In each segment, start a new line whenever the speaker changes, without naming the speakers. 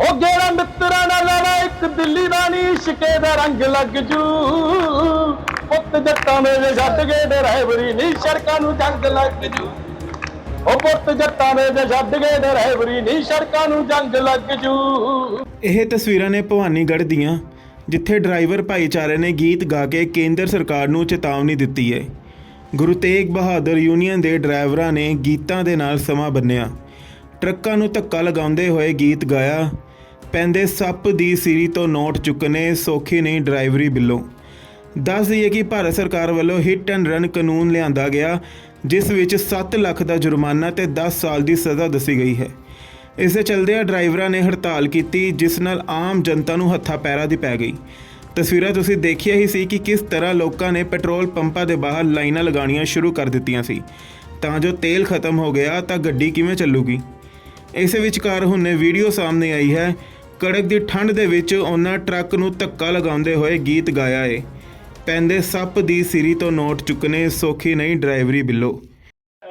ਉਹ ਗੇੜਾ ਮਿੱਤਰਾਂ ਨਾਲ ਲੜਾ ਇੱਕ ਦਿੱਲੀ ਦਾ ਨੀ ਇਸ਼ਕੇ ਦਾ ਰੰਗ ਲੱਗ ਜੂ। ਪੁੱਤ ਜੱਟਾਂ ਦੇ ਛੱਡ ਗਏ ਡਰਾਈਵਰੀ ਨੀ, ਸੜਕਾਂ ਨੂੰ ਜੰਗ ਲੱਗ ਜੂ। ਉਹ ਪੁੱਤ ਜੱਟਾਂ ਦੇ ਛੱਡ ਗਏ ਡਰਾਈਵਰੀ ਨੀ, ਸੜਕਾਂ ਨੂੰ ਜੰਗ ਲੱਗ ਜੂ।
ਇਹ ਤਸਵੀਰਾਂ ਨੇ ਭਵਾਨੀਗੜ੍ਹ ਦੀਆਂ, ਜਿੱਥੇ ਡਰਾਈਵਰ ਭਾਈਚਾਰੇ ਨੇ ਗੀਤ ਗਾ ਕੇ ਕੇਂਦਰ ਸਰਕਾਰ ਨੂੰ ਚੇਤਾਵਨੀ ਦਿੱਤੀ ਹੈ। ਗੁਰੂ ਤੇਗ ਬਹਾਦਰ ਯੂਨੀਅਨ ਦੇ ਡਰਾਈਵਰਾਂ ਨੇ ਗੀਤਾਂ ਦੇ ਨਾਲ ਸਮਾਂ ਬੰਨਿਆ। ਟਰੱਕਾਂ ਨੂੰ ਧੱਕਾ ਲਗਾਉਂਦੇ ਹੋਏ ਗੀਤ ਗਾਇਆ। ਪੈਂਦੇ ਸੱਪ ਦੀ ਸੀਰੀ ਤੋਂ ਨੋਟ ਚੁੱਕਣੇ ਸੌਖੀ ਨਹੀਂ ਡਰਾਈਵਰੀ ਬਿੱਲੋਂ। ਦੱਸ ਦਈਏ ਕਿ ਭਾਰਤ ਸਰਕਾਰ ਵੱਲੋਂ ਹਿੱਟ ਐਂਡ ਰਨ ਕਾਨੂੰਨ ਲਿਆਂਦਾ ਗਿਆ, ਜਿਸ ਵਿੱਚ 7 ਲੱਖ ਦਾ ਜੁਰਮਾਨਾ ਤੇ 10 ਸਾਲ ਦੀ ਸਜ਼ਾ ਦੱਸੀ ਗਈ ਹੈ। ਇਸ ਦੇ ਚਲਦਿਆਂ ਡਰਾਈਵਰਾਂ ਨੇ ਹੜਤਾਲ ਕੀਤੀ, ਜਿਸ ਨਾਲ ਆਮ ਜਨਤਾ ਨੂੰ ਹੱਥਾਂ ਪੈਰਾ ਦੀ ਪੈ ਗਈ। ਤਸਵੀਰਾਂ ਤੁਸੀਂ ਦੇਖਿਆ ਹੀ ਸੀ ਕਿ ਕਿਸ ਤਰ੍ਹਾਂ ਲੋਕਾਂ ਨੇ ਪੈਟਰੋਲ ਪੰਪਾਂ ਦੇ ਬਾਹਰ ਲਾਈਨਾਂ ਲਗਾਉਣੀਆਂ ਸ਼ੁਰੂ ਕਰ ਦਿੱਤੀਆਂ ਸੀ। ਤਾਂ ਜੋ ਤੇਲ ਖਤਮ ਹੋ ਗਿਆ, ਤਾਂ ਗੱਡੀ ਕਿਵੇਂ ਚੱਲੂਗੀ? ਇਸੇ ਵਿਚਕਾਰ ਹੁਣੇ ਵੀਡੀਓ ਸਾਹਮਣੇ ਆਈ ਹੈ। ਕੜਕ ਦੀ ਠੰਡ ਦੇ ਵਿੱਚ ਉਹਨਾਂ ਟਰੱਕ ਨੂੰ ਧੱਕਾ ਲਗਾਉਂਦੇ ਹੋਏ ਗੀਤ ਗਾਇਆ ਏ। ਪੈਂਦੇ ਸੱਪ ਦੀ ਸਿਰੀ ਤੋਂ ਨੋਟ ਚੁੱਕਣੇ ਸੌਖੀ ਨਹੀਂ ਡਰਾਈਵਰੀ ਬਿੱਲੋ।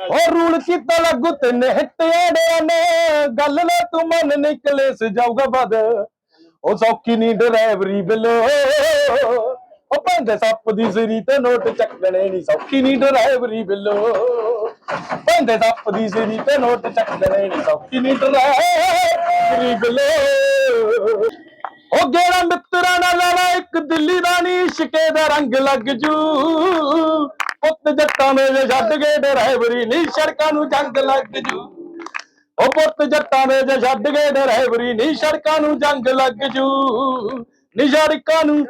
ਉਹ ਰੂਲ ਕੀਤਾ ਲੱਗੂ ਤਿੰਨ ਹਿੱਟਿਆੜਿਆਂ ਨੇ। ਗੱਲ ਲੈ ਤੂੰ ਮਨ ਨਿਕਲੇ ਸਜਾਊਗਾ ਬਦ ਉਹ ਸੌਖੀ ਨਹੀਂ ਡਰਾਈਵਰੀ ਬਿਲੋ। ਉਹ ਪੈਂਦੇ ਸੱਪ ਦੀ ਸਿਰੀ ਤੇ ਨੋਟ ਚੱਕਣੇ ਨਹੀਂ ਸੌਖੀ ਨਹੀਂ ਡਰਾਈਵਰੀ ਬਿਲੋ। ਪੈਂਦੇ ਸੱਪ ਦੀ ਤੇ ਨੋਟ ਚੱਕਣੇ ਨਹੀਂ ਸੌਖੀ ਨਹੀਂ ਡਰਾਈਵਰੀ ਬਿਲੋ ਉਹ ਗੇੜਾ ਮਿੱਤਰਾਂ ਨਾਲ ਲੜਾ ਇੱਕ ਦਿੱਲੀ ਦਾ ਨੀ ਦਾ ਰੰਗ ਲੱਗ ਜੂ। ਪੁੱਤ ਜੱਟਾਂ ਦੇ ਛੱਡ ਗਏ ਡਰਾਈਵਰੀ ਨੀ, ਸੜਕਾਂ ਨੂੰ ਜੰਗ ਲੱਗ ਜੂ। ਉਹ ਪੁੱਤ ਜੱਟਾਂ ਦੇ ਜੇ ਛੱਡ ਗਏ ਡਰਾਈਵਰੀ ਨੀ, ਸੜਕਾਂ ਨੂੰ ਜੰਗ ਲੱਗ ਜੂ। ਨੀ ਸੜਕਾਂ ਨੂੰ।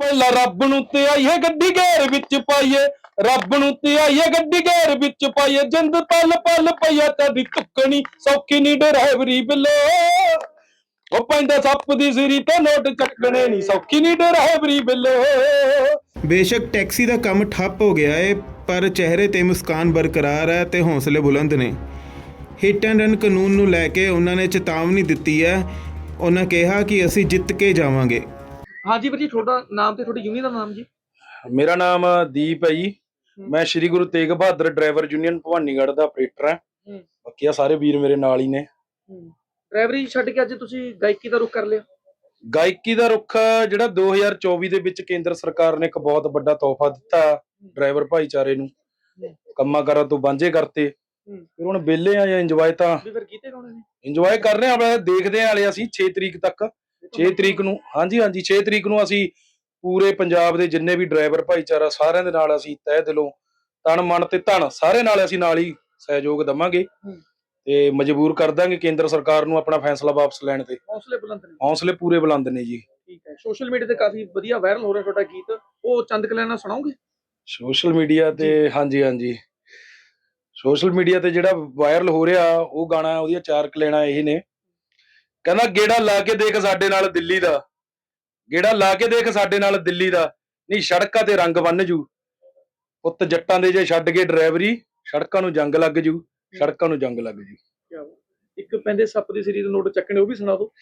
ਪਹਿਲਾਂ ਰੱਬ ਨੂੰ ਤੇ ਆਈਏ, ਗੱਡੀ ਘੇਰ ਵਿੱਚ ਪਾਈਏ। ਰੱਬ ਨੂੰ ਤੇ ਆਈਏ ਗੱਡੀ ਘੇਰ ਵਿੱਚ ਪਾਈਏ ਜਿੰਦ ਪਲ ਪਲ ਪਈਆ ਤੇਰੀ ਤੁੱਕਣੀ ਸੌਖੀ ਨਹੀਂ ਡਰਾਈਵਰੀ ਬਿੱਲੋ ਉਹ ਪੈਂਦਾ ਸੱਪ ਦੀ ਸਿਰੀ ਤੇ ਨੋਟ ਚੱਕਣੇ ਨਹੀਂ ਸੌਖੀ ਨਹੀਂ ਡਰਾਈਵਰੀ ਬਿੱਲੋ
ਬੇਸ਼ੱਕ ਟੈਕਸੀ ਦਾ ਕੰਮ ਠੱਪ ਹੋ ਗਿਆ ਏ ਪਰ ਚਿਹਰੇ ਤੇ ਮੁਸਕਾਨ ਬਰਕਰਾਰ ਹੈ ਤੇ ਹੌਸਲੇ ਬੁਲੰਦ ਨੇ। ਹਿੱਟ ਐਂਡ ਰਨ ਕਾਨੂੰਨ ਨੂੰ ਲੈ ਕੇ ਉਹਨਾਂ ਨੇ ਚੇਤਾਵਨੀ ਦਿੱਤੀ ਹੈ। ਉਹਨਾਂ ਕਿਹਾ ਕਿ ਅਸੀਂ ਜਿੱਤ ਕੇ ਜਾਵਾਂਗੇ।
ਹਾਂਜੀ ਵੀਰ ਜੀ ਤੁਹਾਡਾ ਨਾਮ ਤੇ ਤੁਹਾਡੀ ਯੂਨੀਅਨ ਦਾ ਨਾਮ ਜੀ?
ਮੇਰਾ ਨਾਮ ਦੀਪ ਹੈ ਜੀ। ਮੈਂ ਸ਼੍ਰੀ ਗੁਰੂ ਤੇਗ ਬਹਾਦਰ ਡਰਾਈਵਰ ਯੂਨੀਅਨ ਭਵਾਨੀਗੜ੍ਹ ਦਾ ਆਪਰੇਟਰ ਹਾਂ। ਬਾਕੀ ਆ ਸਾਰੇ ਵੀਰ ਮੇਰੇ ਨਾਲ ਹੀ ਨੇ।
ਡਰਾਈਵਰੀ ਛੱਡ ਕੇ ਅੱਜ ਤੁਸੀਂ ਗਾਇਕੀ ਦਾ ਰੁਖ ਕਰ ਲਿਆ?
ਗਾਇਕੀ ਦਾ ਰੁੱਖ ਜਿਹੜਾ 2024 ਦੇ ਵਿੱਚ ਕੇਂਦਰ ਸਰਕਾਰ ਨੇ ਇੱਕ ਬਹੁਤ ਵੱਡਾ ਤੋਹਫਾ ਦਿੱਤਾ ਡਰਾਈਵਰ ਭਾਈਚਾਰੇ ਨੂੰ। ਕੰਮਾਂ ਕਾਰਾਂ ਤੋਂ ਵਾਂਝੇ ਕਰਤੇ। ਫਿਰ ਹੁਣ ਵਿਹਲੇ ਆ ਜਾਂ ਇੰਜੋਏ ਤਾਂ
ਫਿਰ ਗੀਤੇ ਗਾਉਣੇ ਨੇ?
ਇੰਜੋਏ ਕਰ ਰਹੇ ਆ ਦੇਖਦੇ ਆ ਅਸੀਂ 6 ਤਰੀਕ ਤੱਕ। 6 ਤਰੀਕ ਨੂੰ ਹਾਂਜੀ ਹਾਂਜੀ 6 ਤਰੀਕ ਨੂੰ ਅਸੀਂ ਪੂਰੇ ਪੰਜਾਬ ਦੇ ਜਿੰਨੇ ਵੀ ਡਰਾਈਵਰ ਭਾਈਚਾਰਾ ਸਾਰਿਆਂ ਦੇ ਨਾਲ ਅਸੀਂ ਤਹਿ ਦਿਲੋਂ ਤਨ ਮਨ ਤੇ ਧਨ ਸਾਰੇ ਨਾਲ ਅਸੀਂ ਨਾਲ ਹੀ ਸਹਿਯੋਗ ਦਵਾਂਗੇ। ਤੇ ਮਜਬੂਰ ਕਰ ਦਾਂਗੇ ਕੇਂਦਰ ਸਰਕਾਰ ਨੂੰ ਆਪਣਾ ਫੈਸਲਾ ਵਾਪਸ ਲੈਣ ਤੇ।
ਹੌਸਲੇ ਬੁਲੰਦ ਨੇ।
ਹੌਸਲੇ ਪੂਰੇ ਬੁਲੰਦ ਨੇ ਜੀ।
ਠੀਕ ਹੈ। ਸੋਸ਼ਲ ਮੀਡੀਆ ਤੇ ਕਾਫੀ ਵਧੀਆ ਵਾਇਰਲ ਹੋ ਰਿਹਾ ਤੁਹਾਡਾ ਗੀਤ। ਉਹ ਚੰਦ ਕਲੈਨਾ ਸੁਣਾਓਗੇ?
ਸੋਸ਼ਲ ਮੀਡੀਆ ਤੇ ਹਾਂਜੀ ਹਾਂਜੀ। ਸੋਸ਼ਲ ਮੀਡੀਆ ਤੇ ਜਿਹੜਾ ਵਾਇਰਲ ਹੋ ਰਿਹਾ ਉਹ ਗਾਣਾ ਉਹਦੀਆਂ ਚਾਰ ਕਲੇਣਾ ਇਹ ਨੇ। ਕਹਿੰਦਾ ਗੇੜਾ ਲਾ ਕੇ ਦੇਖ ਸਾਡੇ ਨਾਲ ਦਿੱਲੀ ਦਾ। ਗੇੜਾ ਲਾ ਕੇ ਦੇਖ ਸਾਡੇ ਨਾਲ ਦਿੱਲੀ ਦਾ। ਨਹੀਂ ਸੜਕਾਂ ਤੇ ਰੰਗ ਬੰਨ ਜੂ। ਪੁੱਤ ਜੱਟਾਂ ਦੇ ਜੇ ਛੱਡ ਕੇ ਡਰਾਈਵਰੀ ਸੜਕਾਂ ਨੂੰ ਜੰਗ ਲੱਗ ਜੂ ਸੜਕਾਂ ਨੂੰ ਜੰਗ ਲੱਗ ਜੂ।
ਇੱਕ ਪੈਂਦੇ ਸੱਪ ਦੀ ਸਰੀ ਦੇ ਨੋਟ ਚੱਕਣੇ ਉਹ ਵੀ ਸੁਣਾ ਦਿਓ।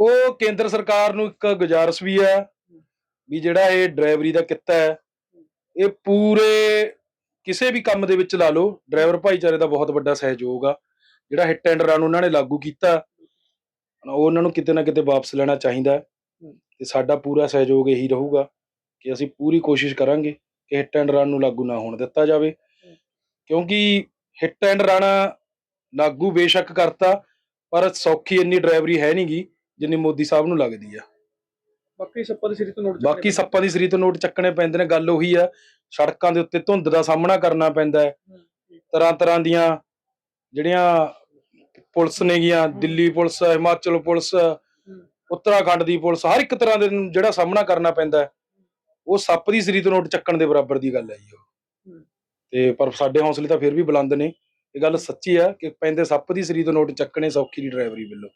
ਉਹ ਕੇਂਦਰ ਸਰਕਾਰ ਨੂੰ ਇੱਕ ਗੁਜ਼ਾਰਿਸ਼ ਵੀ ਹੈ ਵੀ ਜਿਹੜਾ ਇਹ ਡਰਾਈਵਰੀ ਦਾ ਕਿੱਤਾ ਹੈ ਇਹ ਪੂਰੇ ਕਿਸੇ ਵੀ ਕੰਮ ਦੇ ਵਿੱਚ ਲਾ ਲਓ ਡਰਾਈਵਰ ਭਾਈਚਾਰੇ ਦਾ ਬਹੁਤ ਵੱਡਾ ਸਹਿਯੋਗ ਆ। ਜਿਹੜਾ ਹਿੱਟ ਐਂਡ ਰਨ ਉਹਨਾਂ ਨੇ ਲਾਗੂ ਕੀਤਾ ਉਹਨਾਂ ਨੂੰ ਕਿਤੇ ਨਾ ਕਿਤੇ ਵਾਪਸ ਲੈਣਾ ਚਾਹੀਦਾ ਹੈ। ਤੇ ਸਾਡਾ ਪੂਰਾ ਸਹਿਯੋਗ ਇਹੀ ਰਹੂਗਾ ਕਿ ਅਸੀਂ ਪੂਰੀ ਕੋਸ਼ਿਸ਼ ਕਰਾਂਗੇ ਕਿ ਹਿੱਟ ਐਂਡ ਰਨ ਨੂੰ ਲਾਗੂ ਨਾ ਹੋਣ ਦਿੱਤਾ ਜਾਵੇ। ਕਿਉਂਕਿ ਹਿੱਟ ਐਂਡ ਰਨ ਲਾਗੂ ਬੇਸ਼ੱਕ ਕਰਤਾ ਪਰ ਸੌਖੀ ਇੰਨੀ ਡਰਾਈਵਰੀ ਹੈ ਨਹੀਂਗੀ ਜਿੰਨੀ ਮੋਦੀ ਸਾਹਿਬ ਨੂੰ ਲੱਗਦੀ ਆ।
ਬਾਕੀ ਸੱਪਾਂ ਦੀ ਸਰੀ ਤੋਂ ਨੋਟ
ਬਾਕੀ ਸੱਪਾਂ ਦੀ ਸਰੀ ਤੋਂ ਨੋਟ ਚੱਕਣੇ ਪੈਂਦੇ ਨੇ ਗੱਲ ਉਹੀ ਆ ਸੜਕਾਂ ਦੇ ਉੱਤੇ ਧੁੰਦ ਦਾ ਸਾਹਮਣਾ ਕਰਨਾ ਪੈਂਦਾ ਹੈ। ਤਰ੍ਹਾਂ ਤਰ੍ਹਾਂ ਦੀਆਂ ਜਿਹੜੀਆਂ ਪੁਲਿਸ ਨੇਗੀਆਂ ਦਿੱਲੀ ਪੁਲਿਸ ਹਿਮਾਚਲ ਪੁਲਿਸ ਉੱਤਰਾਖੰਡ ਦੀ ਪੁਲਿਸ ਹਰ ਇੱਕ ਤਰ੍ਹਾਂ ਦੇ ਨੂੰ ਜਿਹੜਾ ਸਾਹਮਣਾ ਕਰਨਾ ਪੈਂਦਾ ਉਹ ਸੱਪ ਦੀ ਸਰੀ ਤੋਂ ਨੋਟ ਚੱਕਣ ਦੇ ਬਰਾਬਰ ਦੀ ਗੱਲ ਹੈ ਜੀ ਉਹ। ਤੇ ਪਰ ਸਾਡੇ ਹੌਸਲੇ ਤਾਂ ਫਿਰ ਵੀ ਬੁਲੰਦ ਨੇ। ਇਹ ਗੱਲ ਸੱਚੀ ਆ ਕਿ ਪੈਂਦੇ ਸੱਪ ਦੀ ਸਰੀ ਤੋਂ ਨੋਟ ਚੱਕਣੇ ਸੌਖੀ ਦੀ ਡਰਾਈਵਰੀ ਵੱਲੋਂ।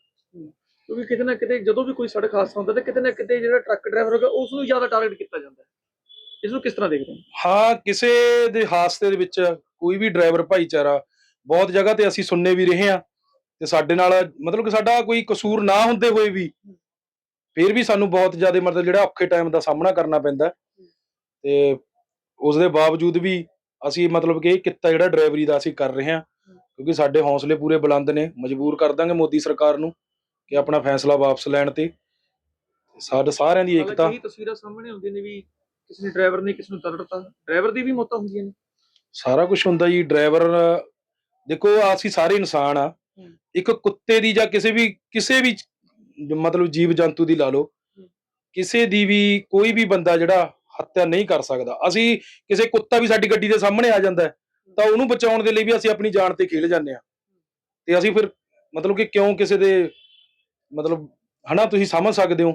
ਕਿਉਂਕਿ ਕਿਤੇ ਨਾ ਕਿਤੇ ਜਦੋਂ ਵੀ ਕੋਈ ਸੜਕ ਹਾਦਸਾ ਹੁੰਦਾ ਤਾਂ ਕਿਤੇ ਨਾ ਕਿਤੇ ਜਿਹੜਾ ਟਰੱਕ ਡਰਾਈਵਰ ਹੋਗਾ ਉਸ ਨੂੰ ਜ਼ਿਆਦਾ ਟਾਰਗੇਟ ਕੀਤਾ ਜਾਂਦਾ ਇਸ ਨੂੰ ਕਿਸ ਤਰ੍ਹਾਂ ਦੇਖਦੇ ਹੋ?
ਹਾਂ ਕਿਸੇ ਦੇ ਹਾਦਸੇ ਦੇ ਵਿੱਚ ਕੋਈ ਵੀ ਡਰਾਈਵਰ ਭਾਈਚਾਰਾ ਬਹੁਤ ਜਗ੍ਹਾ ਤੇ ਅਸੀਂ ਸੁਣਨੇ ਵੀ ਰਹੇ ਹਾਂ। ਤੇ ਸਾਡੇ ਨਾਲ ਮਤਲਬ ਕਿ ਸਾਡਾ ਕੋਈ ਕਸੂਰ ਨਾ ਹੁੰਦੇ ਹੋਏ ਵੀ ਫਿਰ ਵੀ ਸਾਨੂੰ ਬਹੁਤ ਜ਼ਿਆਦਾ ਮਤਲਬ ਜਿਹੜਾ ਔਖੇ ਟਾਈਮ ਦਾ ਸਾਹਮਣਾ ਕਰਨਾ ਪੈਂਦਾ। ਤੇ ਉਸ ਦੇ ਬਾਵਜੂਦ ਵੀ ਅਸੀਂ ਮਤਲਬ ਕਿ ਇਹ ਕਿੱਤਾ ਜਿਹੜਾ ਡਰਾਈਵਰੀ ਦਾ ਅਸੀਂ ਕਰ ਰਹੇ ਹਾਂ ਕਿਉਂਕਿ ਸਾਡੇ ਹੌਸਲੇ ਪੂਰੇ ਬੁਲੰਦ ਨੇ ਮਜਬੂਰ ਕਰ ਦਾਂਗੇ ਮੋਦੀ ਸਰਕਾਰ ਨੂੰ ਕਿ ਆਪਣਾ ਫੈਸਲਾ ਵਾਪਸ ਲੈਣ ਤੇ। ਸਾਡੇ ਸਾਰਿਆਂ ਦੀ ਏਕਤਾ।
ਇਹ ਤਸਵੀਰਾਂ ਸਾਹਮਣੇ ਆਉਂਦੀਆਂ ਨੇ ਵੀ ਕਿਸੇ ਨੇ ਡਰਾਈਵਰ ਨੇ ਕਿਸੇ ਨੂੰ ਦਰੜਤਾ ਡਰਾਈਵਰ ਦੀ ਵੀ ਮੌਤਾਂ ਹੁੰਦੀਆਂ ਨੇ।
ਸਾਰਾ ਕੁਝ ਹੁੰਦਾ ਜੀ ਡਰਾਈਵਰ ਦੇਖੋ ਅਸੀਂ ਸਾਰੇ ਇਨਸਾਨ ਆ। ਇੱਕ ਕੁੱਤੇ ਦੀ ਜਾਂ ਕਿਸੇ ਵੀ ਕਿਸੇ ਵੀ ਮਤਲਬ ਜੀਵ ਜੰਤੂ ਦੀ ਲਾ ਲਓ। ਕਿਸੇ ਦੀ ਵੀ ਕੋਈ ਵੀ ਬੰਦਾ ਜਿਹੜਾ ਹੱਤਿਆ ਨਹੀਂ ਕਰ ਸਕਦਾ। ਅਸੀਂ ਕਿਸੇ ਕੁੱਤਾ ਵੀ ਸਾਡੀ ਗੱਡੀ ਦੇ ਸਾਹਮਣੇ ਆ ਜਾਂਦਾ ਤਾਂ ਉਹਨੂੰ ਬਚਾਉਣ ਦੇ ਲਈ ਵੀ ਅਸੀਂ ਆਪਣੀ ਜਾਨ ਤੇ ਖੇਲ ਜਾਂਦੇ ਆ ਤੇ ਅਸੀਂ ਫਿਰ ਮਤਲਬ ਕਿ ਕਿਉਂ ਕਿਸੇ ਦੇ ਮਤਲਬ ਹਨਾ ਤੁਸੀਂ ਸਮਝ ਸਕਦੇ ਹੋ।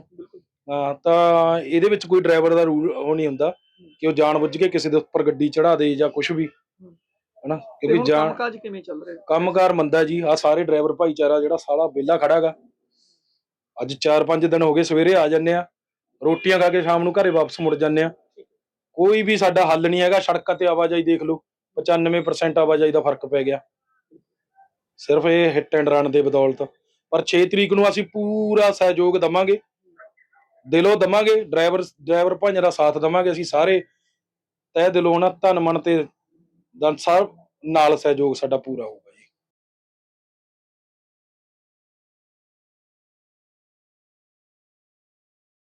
ਤਾਂ ਇਹਦੇ ਵਿੱਚ ਕੋਈ ਡਰਾਈਵਰ ਦਾ ਰੂਲ ਉਹ ਨਹੀਂ ਹੁੰਦਾ ਕਿ ਉਹ ਜਾਣਬੁੱਝ ਕੇ ਕਿਸੇ ਦੇ ਉੱਪਰ ਗੱਡੀ ਚੜਾ ਦੇ ਜਾਂ ਕੁਝ ਵੀ। ਹਨਾ? ਕਿਉਂਕਿ ਜਾਣ
ਕੰਮਕਾਜ ਕਿਵੇਂ ਚੱਲ ਰਿਹਾ?
ਕੰਮਕਾਰ ਮੰਦਾ ਜੀ ਆ ਸਾਰੇ ਡਰਾਈਵਰ ਭਾਈਚਾਰਾ ਜਿਹੜਾ ਸਾਲਾ ਵਿਹਲਾ ਖੜਾਗਾ ਅੱਜ 4-5 ਦਿਨ ਹੋ ਗਏ ਸਵੇਰੇ ਆ ਜੰਨੇ ਆ ਰੋਟੀਆਂ ਖਾ ਕੇ ਸ਼ਾਮ ਨੂੰ ਘਰੇ ਵਾਪਸ ਮੁੜ ਜੰਨੇ ਆ। ਕੋਈ ਵੀ ਸਾਡਾ ਹੱਲ ਨਹੀਂ ਹੈਗਾ ਸੜਕਾਂ ਤੇ ਆਵਾਜਾਈ ਦੇਖ ਲਓ 95% ਆਵਾਜਾਈ ਦਾ ਫ਼ਰਕ ਪੈ ਗਿਆ। ਸਿਰਫ ਇਹ ਹਿੱਟ ਐਂਡ ਰਨ ਦੇ ਬਦੌਲਤ। ਪਰ 6 ਤਰੀਕ ਨੂੰ ਅਸੀਂ ਪੂਰਾ ਸਹਿਯੋਗ ਦਵਾਂਗੇ ਦਿਲੋਂ ਦਵਾਂਗੇ ਡਰਾਈਵਰ ਡਰਾਈਵਰ ਭਾਈਆਂ ਦਾ ਸਾਥ ਦਵਾਂਗੇ ਅਸੀਂ ਸਾਰੇ ਤਹਿ ਦਿਲੋਂ ਨਾ ਧਨ ਮਨ ਤੇ ਦਨ ਸਾਹਿਬ ਨਾਲ ਸਹਿਯੋਗ ਸਾਡਾ ਪੂਰਾ ਹੋ